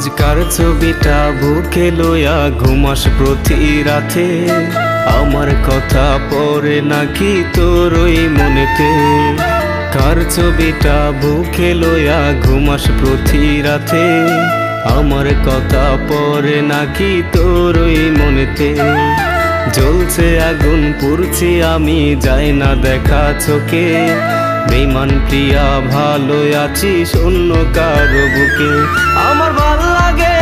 আজকার ছবিটা বুকে লোয়া ঘুমাস প্রতি রাতে? আমার কথা পরে নাকি তোর ওই মনেতে? কার ছবিটা বুকে লোয়া ঘুমাস প্রতি রাতে? আমার কথা পরে নাকি তোর ওই মনেতে? জ্বলছে আগুন পুরছি আমি যাই না দেখা চোখে। বেমান প্রিয়া ভালো আছি, শূন্য কারও বুকে। আমার ভালো লাগে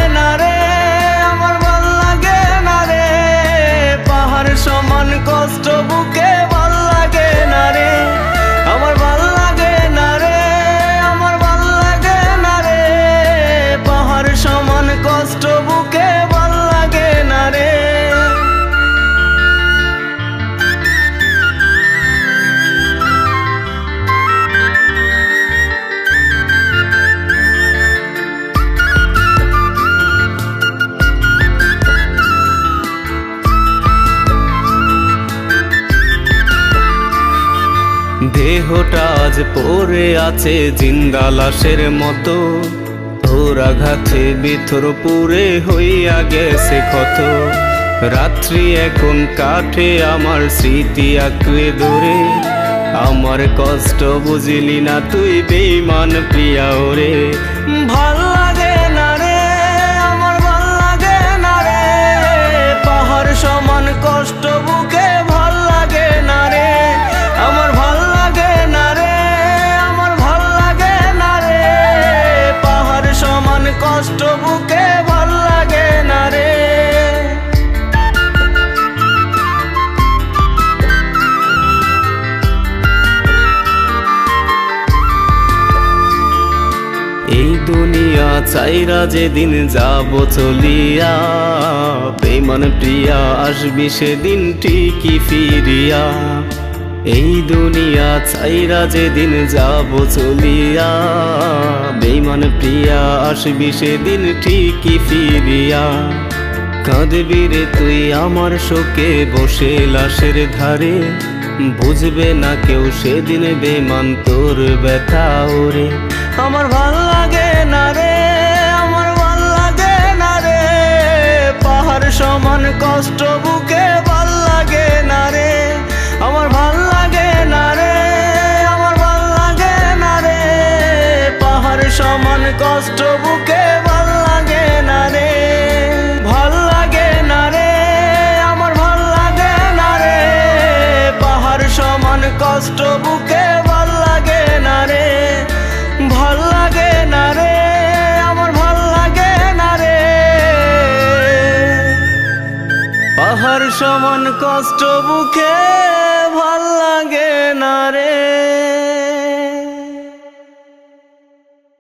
দেহটা আজ পড়ে আছে জিন্দা লাশের মতো। তোর আঘাতে ভিতর পুরে হইয়া গেছে ক্ষত। রাত্রি এখন কাঠে আমার স্মৃতি আঁকড়ে ধরে। আমার কষ্ট বুঝিলি না তুই বেইমান প্রিয়া ওরে। ভালো চাইরা যেদিন যাব চলিয়া বেমান প্রিয়া, আসবি সেদিন ঠিকই ফিরিয়া। এই দুনিয়া চাইরা যেদিন যাব চলিয়া বেমান প্রিয়া, আসবি সেদিন ঠিকই ফিরিয়া। কাঁদবি রে তুই আমার শোকে, বসে লাশের ধারে। বুঝবে না কেউ সেদিন বেমান তোর ব্যথা ওরে। আমার ভালো লাগে পাহাড় সমান কষ্ট বুকে ভালো লাগে না রে। আমার ভালো লাগে না রে, আমার ভালো লাগে না রে। পাহাড় সমান কষ্ট বুকে ভালো লাগে না রে। ভালো লাগে না রে, আমার ভালো লাগে না রে। পাহাড় সমান কষ্ট বুকে পাহাড় সমান কষ্ট বুকে